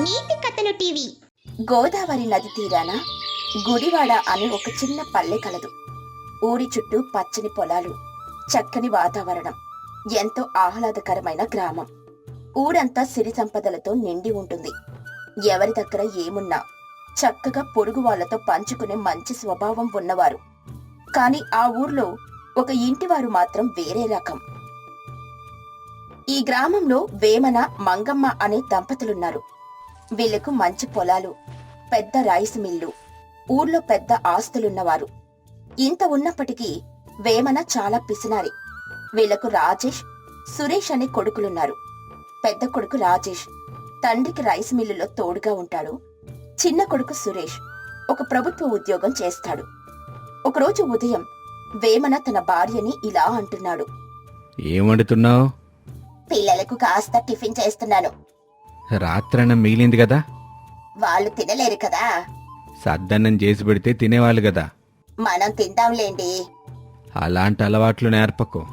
నీతి కథలు టీవీ. గోదావరి నది తీరాన గుడివాడ అనే ఒక చిన్న పల్లె కలదు. ఊరి చుట్టూ పచ్చని పొలాలు చక్కని వాతావరణం ఎంతో ఆహ్లాదకరమైన గ్రామం. ఊరంతా సిరి సంపదలతో నిండి ఉంటుంది. ఎవరి దగ్గర ఏమున్నా చక్కగా పొరుగు వాళ్ళతో పంచుకునే మంచి స్వభావం ఉన్నవారు. కాని ఆ ఊర్లో ఒక ఇంటివారు మాత్రం వేరే రకం. ఈ గ్రామంలో వేమన మంగమ్మ అనే దంపతులున్నారు. వీళ్ళకు మంచి పొలాలు పెద్ద రైస్ మిల్లు ఊర్లో పెద్ద ఆస్తులున్నవారు. ఇంత ఉన్నప్పటికీ వేమన చాలా పిసినారి. వీళ్ళకు రాజేష్ సురేష్ అనే కొడుకులున్నారు. పెద్ద కొడుకు రాజేష్ తండ్రికి రైస్ మిల్లులో తోడుగా ఉంటాడు. చిన్న కొడుకు సురేష్ ఒక ప్రభుత్వ ఉద్యోగం చేస్తాడు. ఒకరోజు ఉదయం వేమన తన భార్యని ఇలా అంటున్నాడు. పిల్లలకు కాస్త టిఫిన్ చేస్తున్నాను. రాత్రన్న మిగిలింది కదా. వాళ్ళు తినలేరు కదా. సద్దన్నం చేసి పెడితే తినేవాళ్ళు కదా. మనం తిందాంలేండి. అలాంటి అలవాట్లు నేర్పకు.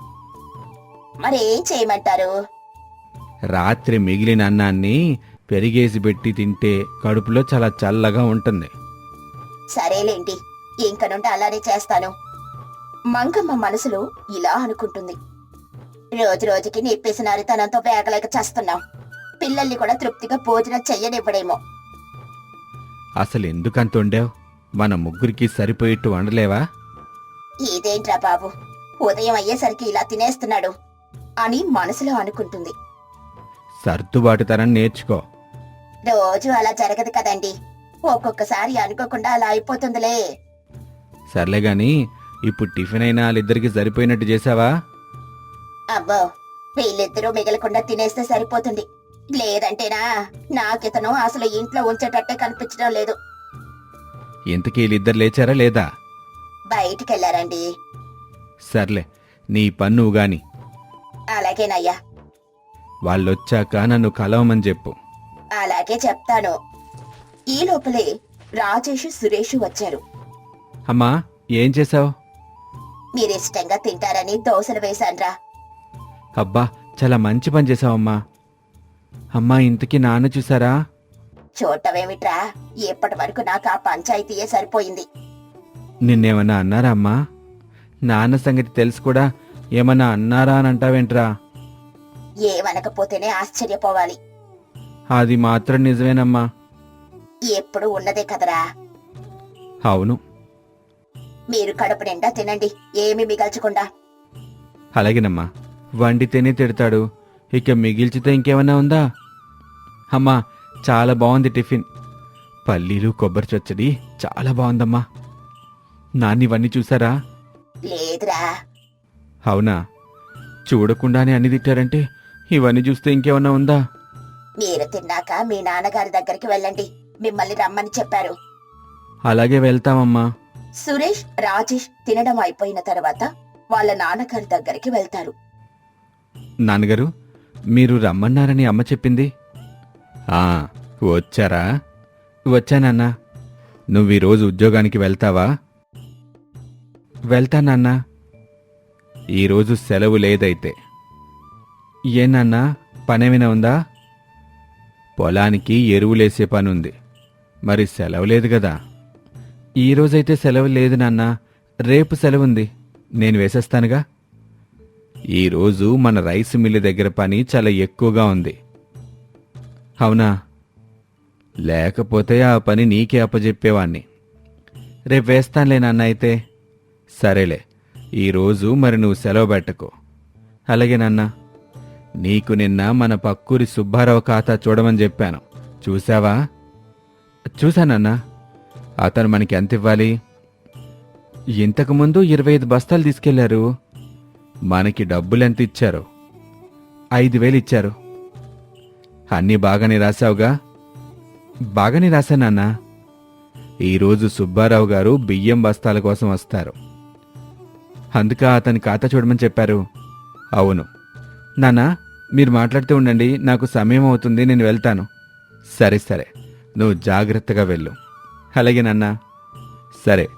మరేం చేయమంటారు? రాత్రి మిగిలిన అన్నాన్ని పెరిగేసి పెట్టి తింటే కడుపులో చాలా చల్లగా ఉంటుంది. సరేలేండి ఇంక నుండి అలానే చేస్తాను. మంగమ్మ మనసులో ఇలా అనుకుంటుంది. రోజు రోజుకి నిప్పేసినారి తనంతో వేగలేక చేస్తున్నాం. పిల్లల్ని కూడా తృప్తిగా భోజనం చెయ్యనివ్వడేమో. అసలు ఎందుకంత వండావు? మన ముగ్గురికి సరిపోయేట్టు వండలేవా? ఇదేంట్రా బాబు? ఉదయం అయ్యేసరికి ఇలా తినేస్తున్నాడు అని మనసులో అనుకుంటుంది. సర్దుబాటుతనం నేర్చుకో. రోజు అలా జరగదు కదండి. ఒక్కొక్కసారి అనుకోకుండా అలా అయిపోతుందిలే. సర్లే గాని ఇప్పుడు టిఫిన్ అయినా వాళ్ళిద్దరికి సరిపోయినట్టు చేసావా? అబ్బో వీళ్ళిద్దరూ మిగలకుండా తినేస్తే సరిపోతుంది. లేదంటేనా? నాకితను అసలు ఇంట్లో ఉంచేటట్టే కనిపించడం లేదు. ఇంతకీ వీళ్ళిద్దరు లేచారా లేదా? బయటికెళ్ళారండి. సర్లే నీ పన్ను గాని అలాగేనయ్యా. వాళ్ళొచ్చాక నన్ను కలవమని చెప్పు. అలాగే చెప్తాను. ఈ లోపలే రాజేష్ సురేష్ వచ్చారు. అమ్మా ఏం చేసావు మీరిష్టంగా తింటారని దోశలు వేశాన్రా. అబ్బా చాలా మంచి పని చేసావమ్మా అమ్మా ఇంతకీ నాన్న చూసారా చూడటమేమిట్రా? ఇప్పటి వరకు నాకు ఆ పంచాయతీయే సరిపోయింది. నిన్నేమన్నా అన్నారా అమ్మా? నాన్న సంగతి తెలుసు కూడా ఏమన్నా అన్నారా అని అంటావేంట్రా? ఏమనకపోతేనే ఆశ్చర్యపోవాలి. అది మాత్రం నిజమేనమ్మా. ఎప్పుడు ఉన్నదే కదరా. అవును. మీరు కడుపు నిండా తినండి ఏమి మిగల్చకుండా. అలాగేనమ్మా. వండితేనే తిడతాడు. ఇక మిగిల్చితే ఇంకేమన్నా ఉందా? అమ్మా చాలా బాగుంది టిఫిన్. పల్లీలు కొబ్బరి చచ్చడి చాలా బాగుందమ్మా. నాన్న ఇవన్నీ చూసారా? లేదురా. అవునా? చూడకుండానే అన్ని తిట్టారంటే ఇవన్నీ చూస్తే ఇంకేమన్నా ఉందా? మీరు తిన్నాక మీ నాన్నగారి దగ్గరికి వెళ్ళండి. మిమ్మల్ని రమ్మని చెప్పారు. అలాగే వెళ్తామమ్మా. సురేష్ రాజేష్ తినడం అయిపోయిన తర్వాత వాళ్ళ నాన్నగారి దగ్గరికి వెళ్తారు. నాన్నగారు మీరు రమ్మన్నారని అమ్మ చెప్పింది. వచ్చారా? వచ్చానన్నా. నువ్వు ఈరోజు ఉద్యోగానికి వెళ్తావా? వెళ్తానన్నా. ఈరోజు సెలవు లేదైతే. ఏనన్నా పనేమైనా ఉందా? పొలానికి ఎరువులేసే పనుంది. మరి సెలవు లేదు కదా ఈరోజైతే సెలవు లేదు నాన్న. రేపు సెలవుంది. నేను వేసేస్తానుగా. ఈరోజు మన రైస్ మిల్లు దగ్గర పని చాలా ఎక్కువగా ఉంది. అవునా? లేకపోతే ఆ పని నీకే అప్పజెప్పేవాణ్ణి. రేపు వేస్తానులే నాన్న అయితే. సరేలే ఈరోజు మరి నువ్వు సెలవు పెట్టకు. అలాగే నాన్న నీకు నిన్న మన పక్కూరి సుబ్బారావు ఖాతా చూడమని చెప్పాను. చూసావా చూశానన్నా అతను మనకి ఎంత ఇవ్వాలి? ఇంతకుముందు ఇరవై ఐదు బస్తాలు తీసుకెళ్ళారు. మనకి డబ్బులు ఎంత ఇచ్చారు? ఐదు వేలు ఇచ్చారు. అన్నీ బాగానే రాశావుగా? బాగానే రాశానన్నా ఈరోజు సుబ్బారావు గారు బియ్యం బస్తాల కోసం వస్తారు. అందుక అతని ఖాతా చూడమని చెప్పారు. అవును. నాన్నా మీరు మాట్లాడుతూ ఉండండి. నాకు సమయం అవుతుంది నేను వెళ్తాను. సరే సరే. నువ్వు జాగ్రత్తగా వెళ్ళు. అలాగే నాన్నా. సరే.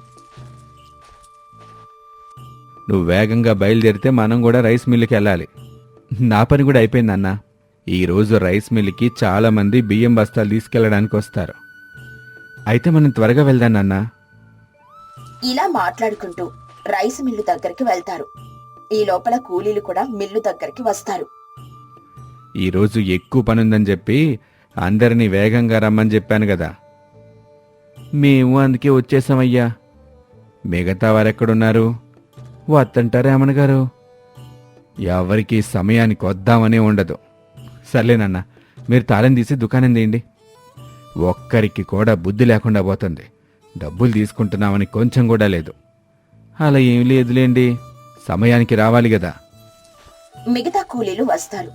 నువ్వు వేగంగా బయలుదేరితే మనం కూడా రైస్ మిల్లుకి వెళ్ళాలి. నా పని కూడా అయిపోయిందన్నా ఈరోజు రైస్ మిల్లుకి చాలా మంది బియ్యం బస్తాలు తీసుకెళ్ళడానికి వస్తారు. అయితే మనం త్వరగా వెళ్దాం నాన్న. ఇలా మాట్లాడుకుంటూ రైస్ మిల్లు దగ్గరికి వెళ్తారు. ఈ లోపల కూలీలు కూడా మిల్లు దగ్గరికి వస్తారు. ఈరోజు ఎక్కువ పనుందని చెప్పి అందరినీ వేగంగా రమ్మని చెప్పాను కదా. మేము అందుకే వచ్చేసామయ్యా. మిగతా వారెక్కడున్నారు? వత్తంటారే అమ్మన్ గారు ఎవరికి సమయానికి వద్దామనే ఉండదు. సర్లేనన్న మీరు తాళం తీసి దుకాణం తీయండి. ఒక్కరికి కూడా బుద్ధి లేకుండా పోతుంది. డబ్బులు తీసుకుంటున్నామని కొంచెం కూడా లేదు. అలా ఏం లేదులేండి సమయానికి రావాలి కదా. మిగతా కూలీలు వస్తారు.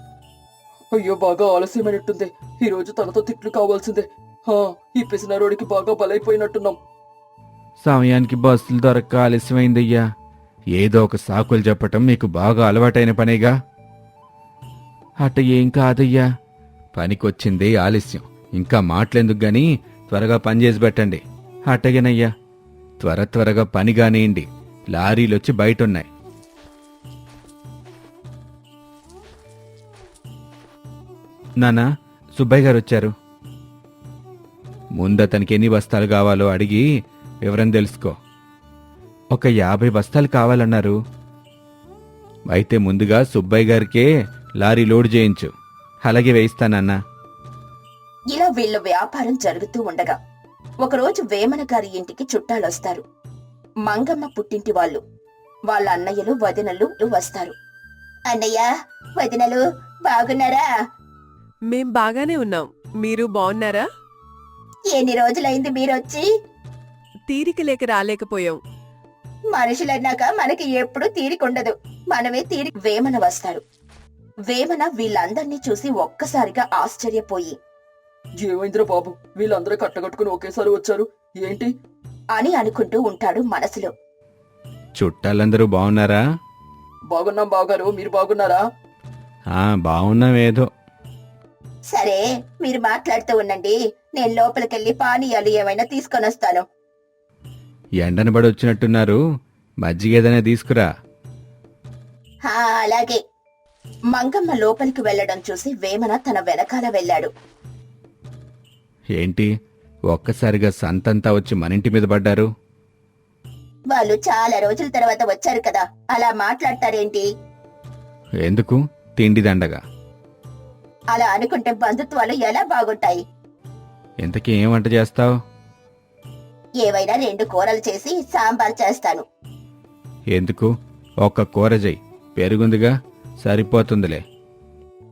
అయ్యో బాగా ఆలస్యమైనట్టుంది. ఈ రోజు తనతో తిట్లు కావాల్సిందే. హా ఈ పిసినారోడికి బాగా బలైపోయినట్టున్నాం. సమయానికి బస్సులు దొరక్క ఆలస్యమైందయ్యా. ఏదో ఒక సాకులు చెప్పటం మీకు బాగా అలవాటైన పనేగా. అట్ట ఏం కాదయ్యా? పనికొచ్చింది ఆలస్యం. ఇంకా మాటలెందుకు గాని? త్వరగా పని చేసి పెట్టండి. అట్టగేనయ్యా త్వర త్వరగా పని కానియండి లారీలొచ్చి బయటున్నాయి. నానా సుబ్బయ్య గారు వచ్చారు. ముందు అతనికి ఎన్ని బస్తాలు కావాలో అడిగి వివరం తెలుసుకో. ఒక యాభై బస్తాలు కావాలన్నారు. అయితే ముందుగా సుబ్బయ్య గారికే లారీ లోడ్ చేయించు. అలాగే వేయిస్తానన్నా ఇలా వీళ్ళ వ్యాపారం జరుగుతూ ఉండగా ఒకరోజు వేమన గారి ఇంటికి చుట్టాలొస్తారు. మంగమ్మ పుట్టింటి వాళ్ళు వాళ్ళ అన్నయ్యలు వదినలు వస్తారు. అన్నయ్య వదినలు బాగున్నారా? మేం బాగానే ఉన్నాం. మీరు బాగున్నారా? ఎన్ని రోజులైంది మీరొచ్చి? తీరిక లేక రాలేకపోయాం. మనుషులన్నాక మనకి ఎప్పుడు తీరికుండదు. మనమే తీరి వేమన వస్తారు. వేమన వీళ్ళందర్నీ చూసి ఒక్కసారిగా ఆశ్చర్యపోయి ఏమైందిరా బాబు? వీళ్ళందరూ కట్టగట్టుకుని ఒకేసారి వచ్చారు? ఏంటి? అని అనుకుంటూ ఉంటాడు మనసులో. చుట్టాలందరూ బాగున్నారా? బాగున్నాం బావగారు. మీరు బాగున్నారా? ఆ బాగున్నామేదో సరే మీరు మాట్లాడుతూ ఉండండి. నేను లోపలికెళ్ళి పానీయాలు ఏమైనా తీసుకొని వస్తాను. ఎండన పడి వచ్చినట్టున్నారు మజ్జిగ ఏదైనా తీసుకురా. అలాగే. మంగమ్మ లోపలికి వెళ్ళడం చూసి వేమన తన వెనకాల వెళ్ళాడు. ఏంటి? ఒక్కసారిగా సంతంతా వచ్చి మన ఇంటి మీద పడ్డారు? వాళ్ళు చాలా రోజుల తర్వాత వచ్చారు కదా అలా మాట్లాడతారేంటి? ఎందుకు? తిండి దండగా. అలా అనుకుంటే బంధుత్వాలు ఎలా బాగుంటాయి? ఇంతకీ ఏం వంట చేస్తావు? ఏవైనా రెండు కూరలు చేసి సాంబార్ చేస్తాను. ఎందుకు? ఒక్క కూర చెయ్యి. పెరుగుందిగా. సరిపోతుందిలే.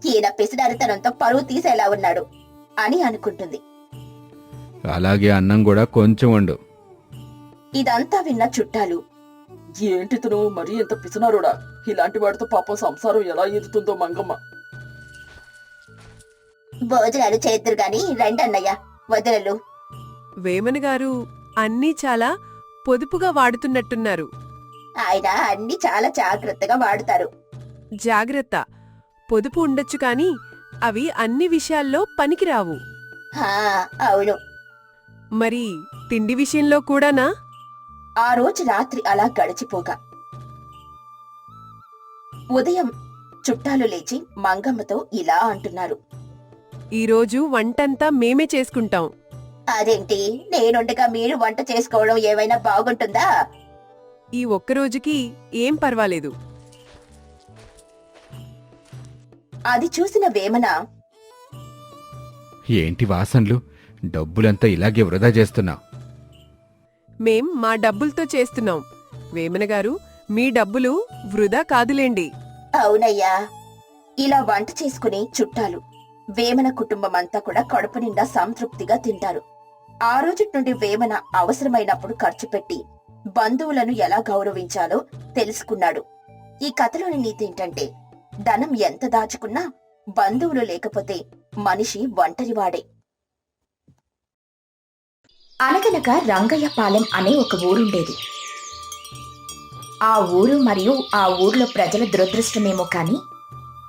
ఈయన పిసినారితనంతో పరువు తీసేలా ఉన్నాడు అని అనుకుంటుంది. అలాగే అన్నం కూడా కొంచెం వండు. ఇదంతా విన్న చుట్టాలు ఏంటి తను మరీ ఎంత పిసినారోడా? ఇలాంటి వాడితో పాపం సంసారం ఎలా ఈదుతుందో మంగమ్మ. భోజనాలు చేద్దరు గాని రండన్నయ్య వదలలు. వేమన గారు అన్నీ చాలా పొదుపుగా వాడుతున్నట్టున్నారు. ఆయన అన్ని చాలా జాగ్రత్తగా వాడుతారు. జాగ్రత్త. పొదుపు ఉండొచ్చు కాని అవి అన్ని విషయాల్లో పనికిరావు. అవును. మరి తిండి విషయంలో కూడానా? ఆ రోజు రాత్రి అలా గడిచిపోగా ఉదయం చుట్టాలు లేచి మంగమ్మతో ఇలా అంటున్నారు. ఈరోజు వంటంతా మేమే చేసుకుంటాం. అదేంటి? నేనుండగా మీరు వంట చేసుకోవడం ఏమైనా బాగుంటుందా? ఈ ఒక్కరోజుకి ఏం పర్వాలేదు. అది చూసిన వేమన ఏంటి వాసనలు? డబ్బులంతా ఇలాగే వృధా చేస్తున్నావు. మేం మా డబ్బులతో చేస్తున్నాం. వేమన గారు మీ డబ్బులు వృధా కాదులేండి. అవునయ్యా. ఇలా వంట చేసుకుని చుట్టాలు వేమన కుటుంబం అంతా కూడా కడుపు నిండా సంతృప్తిగా తింటారు. ఆ రోజు నుండి వేమన అవసరమైనప్పుడు ఖర్చు పెట్టి బంధువులను ఎలా గౌరవించాలో తెలుసుకున్నాడు. ఈ కథలోని నీతి ఏంటంటే ధనం ఎంత దాచుకున్నా బంధువులు లేకపోతే మనిషి ఒంటరివాడే. అనగనగా రంగయ్యపాలెం అనే ఒక ఊరుండేది. ఆ ఊరు మరియు ఆ ఊర్లో ప్రజల దురదృష్టమేమో కాని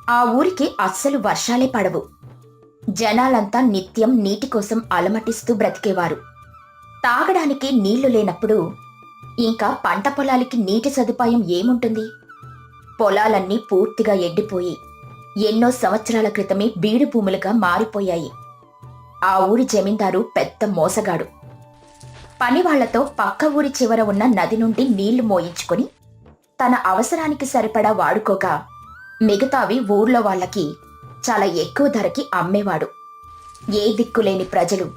ఆ ఊరికి అస్సలు వర్షాలే పడవు. జనాలంతా నిత్యం నీటి కోసం అలమటిస్తూ బ్రతికేవారు. తాగడానికి నీళ్ళు లేనప్పుడు ఇంకా పంట పొలాలకి నీటి సదుపాయం ఏముంటుంది? పొలాలన్నీ పూర్తిగా ఎండిపోయి ఎన్నో సంవత్సరాల క్రితమే బీడు భూములుగా మారిపోయాయి. ఆ ఊరి జమీందారు పెద్ద మోసగాడు. పనివాళ్ళతో పక్క ఊరి చివర ఉన్న నది నుండి నీళ్ళు మోయించుకొని తన అవసరానికి సరిపడా వాడుకోగా మిగతావి ఊర్లో వాళ్ళకి చాలా ఎక్కువ ధరకి అమ్మేవాడు. ఏ దిక్కులేని ప్రజలు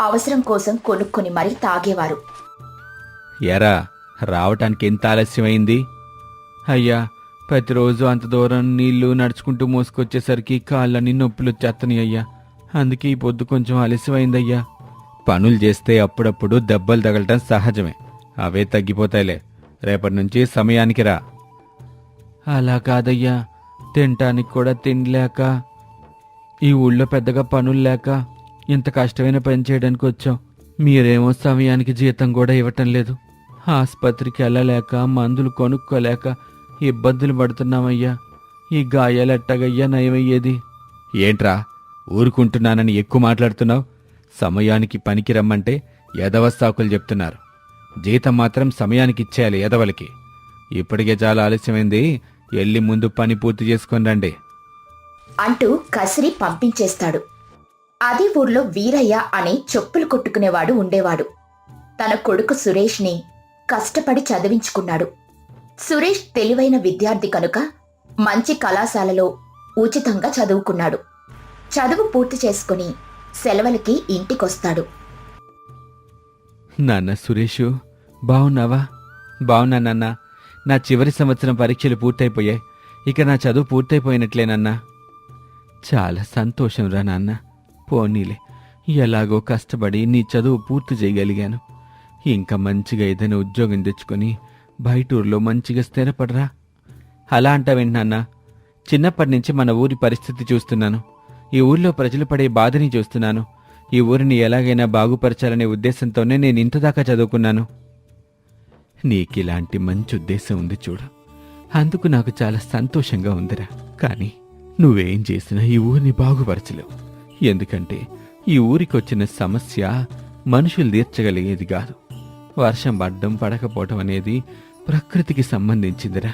అవసరం కోసం కొనుక్కొని మరీ తాగేవారు. ఎరా రావటానికి ఎంత ఆలస్యమైంది? అయ్యా ప్రతిరోజు అంత దూరం నీళ్ళు నడుచుకుంటూ మోసుకొచ్చేసరికి కాళ్ళని నొప్పులు వచ్చేస్తున్నాయి అయ్యా. అందుకే ఈ పొద్దు కొంచెం ఆలస్యమైందయ్యా. పనులు చేస్తే అప్పుడప్పుడు దెబ్బలు తగలటం సహజమే. అవే తగ్గిపోతాయిలే. రేపటి నుంచి సమయానికి రా. అలా కాదయ్యా. తినటానికి కూడా తినలేక ఈ ఊళ్ళో పెద్దగా పనులు లేక ఇంత కష్టమైన పని చేయడానికి వచ్చాం. మీరేమో సమయానికి జీతం కూడా ఇవ్వటం లేదు. ఆసుపత్రికి వెళ్ళలేక మందులు కొనుక్కోలేక ఇబ్బందులు పడుతున్నామయ్యా. ఈ గాయాలు ఎట్టగయ్యా నయమయ్యేది. ఏంట్రా ఊరుకుంటున్నానని ఎక్కువ మాట్లాడుతున్నావు? సమయానికి పనికి రమ్మంటే ఎదవస్తాకులు చెప్తున్నారు. జీతం మాత్రం సమయానికి ఇచ్చేయాలి ఎదవలకి ఇప్పటికే చాలా ఆలస్యమైంది ఎల్లి ముందు పని పూర్తి చేసుకొని రండి. అంటూ కసిరి పంపించేస్తాడు. అదే ఊర్లో వీరయ్య అనే చెప్పులు కొట్టుకునేవాడు ఉండేవాడు. తన కొడుకు సురేష్ని కష్టపడి చదివించుకున్నాడు. సురేష్ తెలివైన విద్యార్థి కనుక మంచి కళాశాలలో ఉచితంగా చదువుకున్నాడు. చదువు పూర్తి చేసుకుని సెలవులకి ఇంటికొస్తాడు. నాన్న సురేషు బావున్నావా? బావున్నా నాన్న. నా చివరి సంవత్సరం పరీక్షలు పూర్తయిపోయాయి. ఇక నా చదువు పూర్తయిపోయినట్లేనన్నా చాలా సంతోషం రా నాన్న. పోనీలే. ఎలాగో కష్టపడి నీ చదువు పూర్తి చేయగలిగాను. ఇంకా మంచిగా ఏదైనా ఉద్యోగం తెచ్చుకొని బయటూరులో మంచిగా స్థిరపడరా? అలా అంటావేంటి నాన్న? చిన్నప్పటి నుంచి మన ఊరి పరిస్థితి చూస్తున్నాను. ఈ ఊర్లో ప్రజలు పడే బాధని చూస్తున్నాను. ఈ ఊరిని ఎలాగైనా బాగుపరచాలనే ఉద్దేశంతోనే నేను ఇంతదాకా చదువుకున్నాను. నీకిలాంటి మంచి ఉద్దేశం ఉంది చూడు. అందుకు నాకు చాలా సంతోషంగా ఉందిరా. కానీ నువ్వేం చేసినా ఈ ఊరిని బాగుపరచలేవు. ఎందుకంటే ఈ ఊరికొచ్చిన సమస్య మనుషులు తీర్చగలిగేది కాదు. వర్షం పడ్డం పడకపోవటం అనేది ప్రకృతికి సంబంధించిందిరా.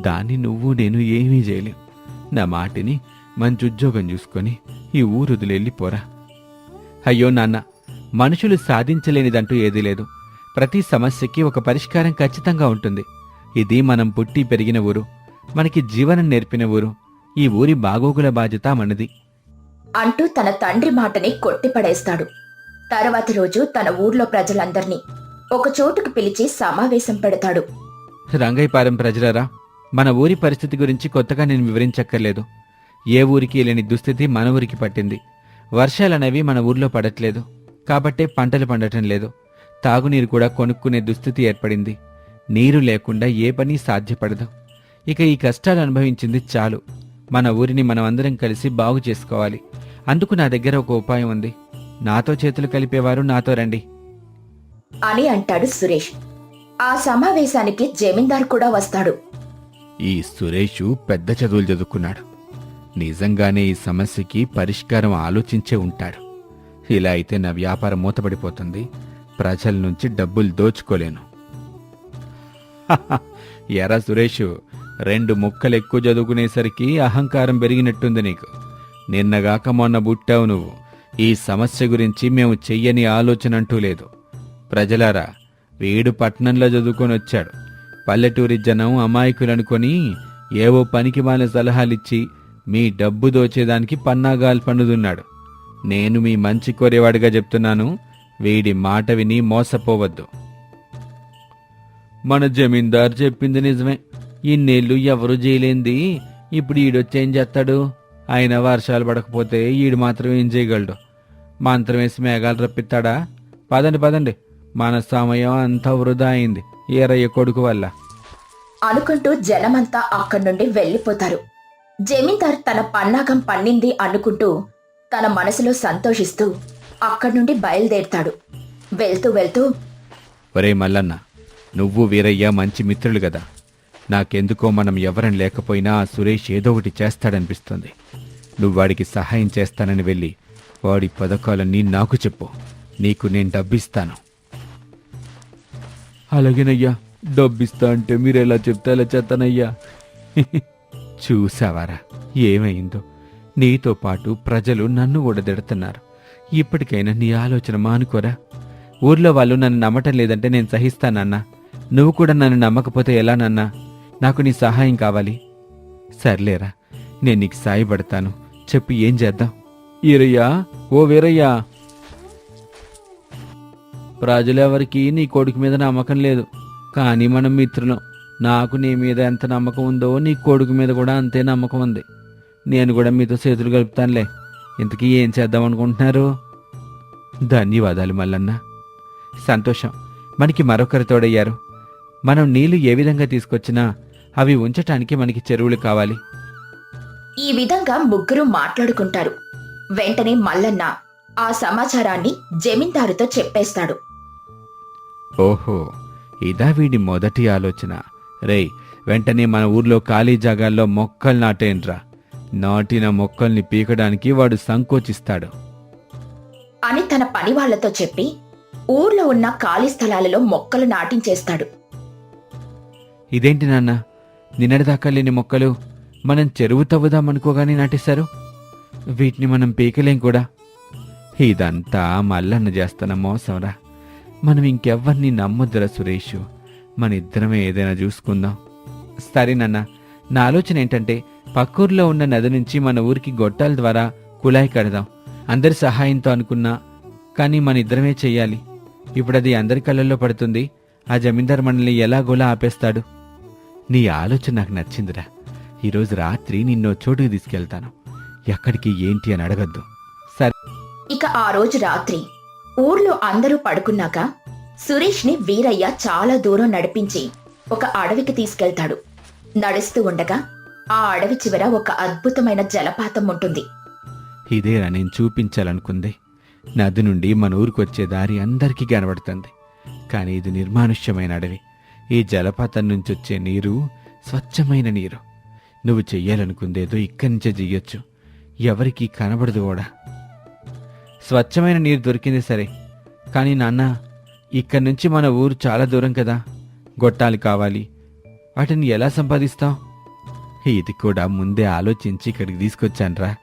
దాన్ని నువ్వు నేను ఏమీ చేయలేం. నా మాటిని మంచి ఉద్యోగం చూసుకొని ఈ ఊరు వదిలెళ్ళిపోరా అయ్యో నాన్న మనుషులు సాధించలేనిదంటూ ఏదీ లేదు. ప్రతి సమస్యకి ఒక పరిష్కారం ఖచ్చితంగా ఉంటుంది. ఇది మనం పుట్టి పెరిగిన ఊరు. మనకి జీవనం నేర్పిన ఊరు. ఈ ఊరి బాగోగుల బాధ్యత మనది. అంటూ తన తండ్రి మాటని కొట్టిపడేస్తాడు. తర్వాత రోజు తన ఊర్లో ప్రజలందర్నీ ఒక చోటుకు పిలిచి సమావేశం పెడతాడు. రంగైపాలెం ప్రజలరా మన ఊరి పరిస్థితి గురించి కొత్తగా నేను వివరించక్కర్లేదు. ఏ ఊరికి లేని దుస్థితి మన ఊరికి పట్టింది. వర్షాలనేవి మన ఊర్లో పడట్లేదు. కాబట్టే పంటలు పండటం లేదు. తాగునీరు కూడా కొనుక్కునే దుస్థితి ఏర్పడింది. నీరు లేకుండా ఏ పని సాధ్యపడదు. ఇక ఈ కష్టాలు అనుభవించింది చాలు. మన ఊరిని మనం అందరం కలిసి బాగు చేసుకోవాలి. అందుకు నా దగ్గర ఒక ఉపాయం ఉంది. నాతో చేతులు కలిపేవారు నాతో రండి. అని అంటాడు సురేష్. ఆ సమావేశానికి జమీందార్ కూడా వస్తాడు. ఈ సురేషు పెద్ద చదువులు చదువుకున్నాడు. నిజంగానే ఈ సమస్యకి పరిష్కారం ఆలోచించే ఉంటాడు. ఇలా అయితే నా వ్యాపారం మూతపడిపోతుంది. ప్రజల నుంచి డబ్బులు దోచుకోలేను. ఎరా సురేష్ రెండు ముక్కలు ఎక్కువ చదువుకునేసరికి అహంకారం పెరిగినట్టుంది నీకు. నిన్నగాక మొన్న బుట్టావు నువ్వు. ఈ సమస్య గురించి మేము చెయ్యని ఆలోచన అంటూ లేదు. ప్రజలారా వీడు పట్నంలో చదువుకొని వచ్చాడు. పల్లెటూరి జనం అమాయకులనుకొని ఏవో పనికి మాలిన సలహాలిచ్చి మీ డబ్బు దోచేదానికి పన్నాగాలు పండుతున్నాడు. నేను మీ మంచి కోరేవాడిగా చెప్తున్నాను వీడి మాట విని మోసపోవద్దు. మన జమీందారు చెప్పింది నిజమే. ఇన్నేళ్ళు ఎవరు చేయలేంది ఇప్పుడు ఈడొచ్చేం చేస్తాడు? ఆయన వర్షాలు పడకపోతే ఈడు మాత్రం ఏం చేయగలడు? మంత్రం వేసి మేఘాలు రప్పిస్తాడా? పదండి పదండి. మన సమయం అంతా వృధా అయింది. ఏరయ్య కొడుకు వల్ల. అనుకుంటూ జనమంతా అక్కడి నుండి వెళ్ళిపోతారు. జమీందార్ తన పన్నాగం పన్నింది అనుకుంటూ తన మనసులో సంతోషిస్తూ అక్కడి నుండి బయలుదేరుతాడు. వెళ్తూ వెళ్తూ ఒరే మల్లన్న నువ్వు వీరయ్య మంచి మిత్రులు కదా. నాకెందుకో మనం ఎవరం లేకపోయినా ఆ సురేష్ ఏదో ఒకటి చేస్తాడనిపిస్తుంది. నువ్వు వాడికి సహాయం చేస్తానని వెళ్ళి వాడి పథకాలన్నీ నాకు చెప్పు. నీకు నేను డబ్బిస్తాను. అలాగేనయ్యా డబ్బిస్తా అంటే మీరు ఎలా చెప్తే అలా చేస్తానయ్యా. చూసావారా ఏమైందో? నీతో పాటు ప్రజలు నన్ను కూడా తిడుతున్నారు. ఇప్పటికైనా నీ ఆలోచన మానుకోరా? ఊర్లో వాళ్ళు నన్ను నమ్మటం లేదంటే నేను సహిస్తానన్నా నువ్వు కూడా నన్ను నమ్మకపోతే ఎలా నన్నా? నాకు నీ సహాయం కావాలి. సర్లేరా నేను నీకు సాయపడతాను. చెప్పు ఏం చేద్దాం? ఈరయ్యా ఓ వీరయ్యా ప్రజలెవరికి నీ కొడుకు మీద నమ్మకం లేదు. కానీ మనం మిత్రులం నాకు నీ మీద ఎంత నమ్మకం ఉందో నీ కొడుకు మీద కూడా అంతే నమ్మకం ఉంది. నేను కూడా మీతో చేతులు కలుపుతానులే. ఇంతకీ ఏం చేద్దాం అనుకుంటున్నారు? ధన్యవాదాలు మల్లన్న. సంతోషం. మనకి మరొకరు తోడయ్యారు. మనం నీళ్ళు ఏ విధంగా తీసుకొచ్చినా అవి ఉంచటానికి మనకి చెరువులు కావాలి. ఈ విధంగా ముగ్గురు మాట్లాడుకుంటారు. వెంటనే మల్లన్న ఆ సమాచారాన్ని జమీందారుతో చెప్పేస్తాడు. ఓహో ఇదా వీడి మొదటి ఆలోచన. రేయ్ వెంటనే మన ఊర్లో ఖాళీ జాగాల్లో మొక్కలు నాటేంట్రా నాటిన మొక్కల్ని పీకడానికి వాడు సంకోచిస్తాడు. అని తన పని వాళ్ళతో చెప్పి ఊర్లో ఉన్న ఖాళీ స్థలాలలో మొక్కలు నాటించేస్తాడు. ఇదేంటి నాన్న? నిన్నటిదాకా లేని మొక్కలు మనం చెరువు తవ్వుదామనుకోగానే నాటేశారు. వీటిని మనం పీకలేం కూడా. ఇదంతా మల్లన్న చేస్తున్న మోసంరా. మనం ఇంకెవ్వరిని నమ్మొద్దురా సురేష్. మన ఇద్దరమే ఏదైనా చూసుకుందాం. సరే నాన్న నా ఆలోచన ఏంటంటే పక్కూర్లో ఉన్న నది నుంచి మన ఊరికి గొట్టాల ద్వారా కుళాయి కడదాం. అందరి సహాయంతో అనుకున్నా కానీ మన ఇద్దరమే చెయ్యాలి. ఇప్పుడు అది అందరి కళ్ళల్లో పడుతుంది. ఆ జమీందార్ మనల్ని ఎలాగోలా ఆపేస్తాడు. నీ ఆలోచన నాకు నచ్చిందిరా. ఈరోజు రాత్రి నిన్నో చోటుకి తీసుకెళ్తాను. ఎక్కడికి ఏంటి అని అడగద్దు. సరే. ఇక ఆ రోజు రాత్రి ఊర్లో అందరూ పడుకున్నాక సురేష్ని వీరయ్య చాలా దూరం నడిపించి ఒక అడవికి తీసుకెళ్తాడు. నడుస్తూ ఉండగా ఆ అడవి చివర ఒక అద్భుతమైన జలపాతం ఉంటుంది. ఇదేరా నేను చూపించాలనుకుంది. నది నుండి మన ఊరికి వచ్చే దారి అందరికీ కనబడుతుంది. కానీ ఇది నిర్మానుష్యమైన అడవి. ఈ జలపాతం నుంచి వచ్చే నీరు స్వచ్ఛమైన నీరు. నువ్వు చెయ్యాలనుకుందేదో ఇక్కడి నుంచే చెయ్యొచ్చు. ఎవరికీ కనబడదు కూడా స్వచ్ఛమైన నీరు దొరికింది సరే. కానీ నాన్న ఇక్కడి నుంచి మన ఊరు చాలా దూరం కదా. గొట్టాలు కావాలి. వాటిని ఎలా సంపాదిస్తాం ఇది కూడా ముందే ఆలోచించి ఇక్కడికి తీసుకొచ్చాన్రా.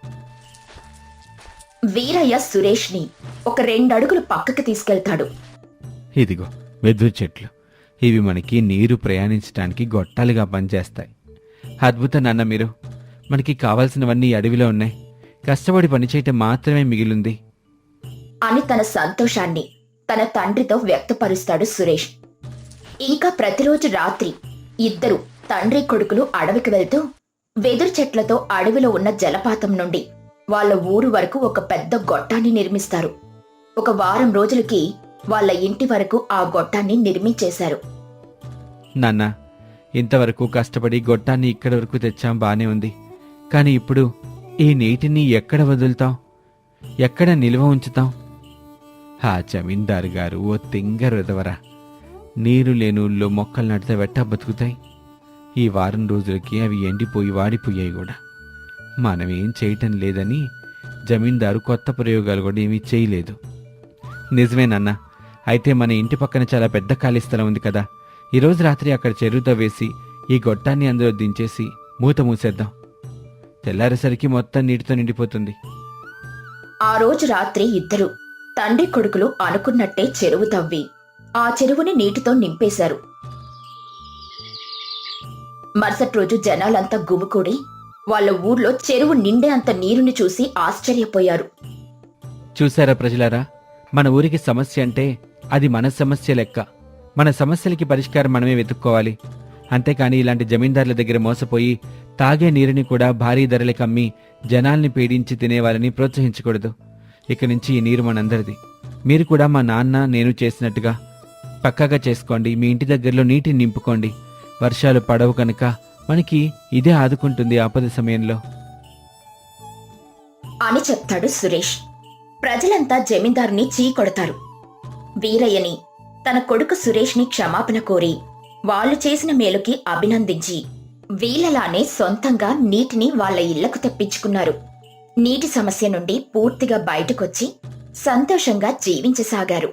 వీరయ్య సురేష్ని ఒక రెండడుగులు పక్కకి తీసుకెళ్తాడు. ఇదిగో వెదురు చెట్లు. ఇవి మనకి నీరు ప్రయాణించడానికి గొట్టాలుగా పనిచేస్తాయి. అద్భుతం నాన్న మీరు. మనకి కావాల్సినవన్నీ ఈ అడవిలో ఉన్నాయి. కష్టపడి పనిచేయటం మాత్రమే మిగిలింది. అని తన సంతోషాన్ని తన తండ్రితో వ్యక్తపరుస్తాడు సురేష్. ఇంకా ప్రతిరోజు రాత్రి ఇద్దరు తండ్రి కొడుకులు అడవికి వెళ్తూ వెదురు చెట్లతో అడవిలో ఉన్న జలపాతం నుండి వాళ్ళ ఊరు వరకు ఒక పెద్ద గొట్టాన్ని నిర్మిస్తారు. ఒక వారం రోజులకి వాళ్ళ ఇంటి వరకు ఆ గొట్టాన్ని నిర్మించేశారు. నాన్న ఇంతవరకు కష్టపడి గొట్టాన్ని ఇక్కడి వరకు తెచ్చాం బానే ఉంది. కానీ ఇప్పుడు ఈ నీటిని ఎక్కడ వదులుతాం? ఎక్కడ నిల్వ ఉంచుతాం? ఆ జమీందారు గారు ఓ తింగరుదవరా నీరు లేని ఊళ్ళో మొక్కలు నడితే వెట్టా బతుకుతాయి. ఈ వారం రోజులకి అవి ఎండిపోయి వాడిపోయాయి కూడా. మనమేం చేయటం లేదని జమీందారు కొత్త ప్రయోగాలు కూడా ఏమీ చేయలేదు. నిజమేనన్న అయితే మన ఇంటి పక్కన చాలా పెద్ద ఖాళీ స్థలం ఉంది కదా. ఈరోజు రాత్రి అక్కడ చెరువుతో వేసి ఈ గొట్టాన్ని అందులో దించేసి మూత మూసేద్దాం. తెల్లారేసరికి మొత్తం నీటితో నిండిపోతుంది. ఆ రోజు రాత్రి ఇద్దరు తండ్రి కొడుకులు అనుకున్నట్టే చెరువు తవ్వి. ఆ చెరువుని నీటితో నింపేశారు. మరుసటి రోజు జనాలంతా గుమికూడి వాళ్ళ ఊర్లో చెరువు నిండే అంత నీరుని చూసి ఆశ్చర్యపోయారు. చూసారా ప్రజలారా? మన ఊరికి సమస్య అంటే అది మన సమస్య లెక్క. మన సమస్యలకి పరిష్కారం మనమే వెతుక్కోవాలి. అంతేకాని ఇలాంటి జమీందారుల దగ్గర మోసపోయి తాగే నీరుని కూడా భారీ ధరలకు అమ్మి జనాల్ని పీడించి తినేవారిని ప్రోత్సహించకూడదు. ఇక నుంచి ఈ నీరు మనందరిది. మీరు కూడా మా నాన్న నేను చేసినట్టుగా పక్కాగా చేసుకోండి. మీ ఇంటి దగ్గరలో నీటిని నింపుకోండి. వర్షాలు పడవు కనుక మనకి ఇదే ఆదుకుంటుంది ఆపద సమయంలో. అని చెప్తాడు సురేష్. ప్రజలంతా జమీందారుని చీకొడతారు వీరయ్యని తన కొడుకు సురేష్ని క్షమాపణ కోరి వాళ్ళు చేసిన మేలుకి అభినందించి వీళ్ళలానే సొంతంగా నీటిని వాళ్ళ ఇళ్ళకు తెప్పించుకున్నారు. నీటి సమస్య నుండి పూర్తిగా బయటకొచ్చి సంతోషంగా జీవించసాగారు.